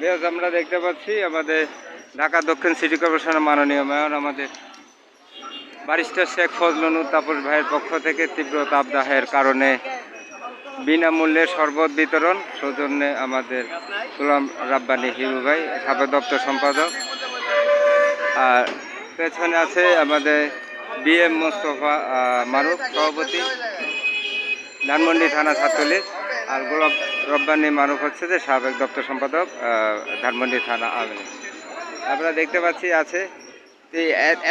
বেশ আমরা দেখতে পাচ্ছি আমাদের ঢাকা দক্ষিণ সিটি কর্পোরেশনের মাননীয় মেয়র আমাদের বারিস্টার শেখ ফজলনুর তাপস ভাইয়ের পক্ষ থেকে তীব্র তাপদাহের কারণে বিনামূল্যে শরবত বিতরণ সৌজন্যে আমাদের গোলাম রাব্বানি হিরু ভাই সাবেক দপ্তর সম্পাদক। আর পেছনে আছে আমাদের বিএম মোস্তফা আহ, মারুফ সভাপতি ধানমন্ডি থানা ছাত্রলীগ আর গোলাপ রব্বানি মারুফ হচ্ছে যে সাবেক দপ্তর সম্পাদক ধানমন্ডি থানা আওয়ামী। আপনারা দেখতে পাচ্ছি আছে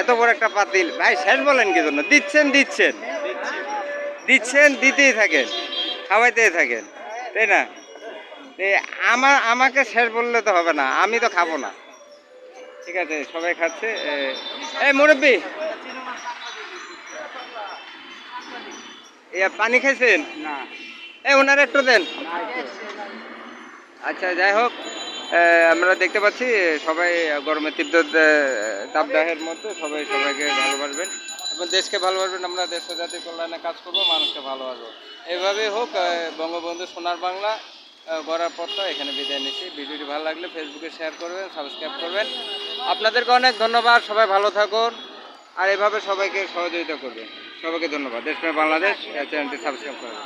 এত বড় একটা পাতিল। ভাই, শেষ বলেন কি জন্য? দিচ্ছেন দিচ্ছেন। দিচ্ছেন, দিতেই থাকেন, খাওয়াইতেই থাকেন, তাই না? আমার, আমাকে শেষ বললে তো হবে না, আমি তো খাব না। ঠিক আছে, সবাই খাচ্ছে এই মুরব্বী। পানি খাইছেন? না। এই ওনার একটু দেন। আচ্ছা যাই হোক আমরা দেখতে পাচ্ছি সবাই গরমের তীব্র এ, তাপদাহের মধ্যে সবাই সবাইকে ভালোবাসবেন। এবং দেশকে ভালোবাসবেন আমরা দেশ জাতির কল্যাণে কাজ করব মানুষকে ভালোবাসবো। এইভাবেই হোক বঙ্গবন্ধু সোনার বাংলা এ, গড়ার পথটা এখানে বিদায় নিচ্ছি। ভিডিওটি ভালো লাগলে ফেসবুকে শেয়ার করবেন সাবস্ক্রাইব করবেন। আপনাদেরকে অনেক ধন্যবাদ সবাই ভালো থাকুন। আর এভাবে সবাইকে সহযোগিতা করবেন। সবাইকে ধন্যবাদ। দেশপ্রেম বাংলাদেশ চ্যানেলটি সাবস্ক্রাইব করবেন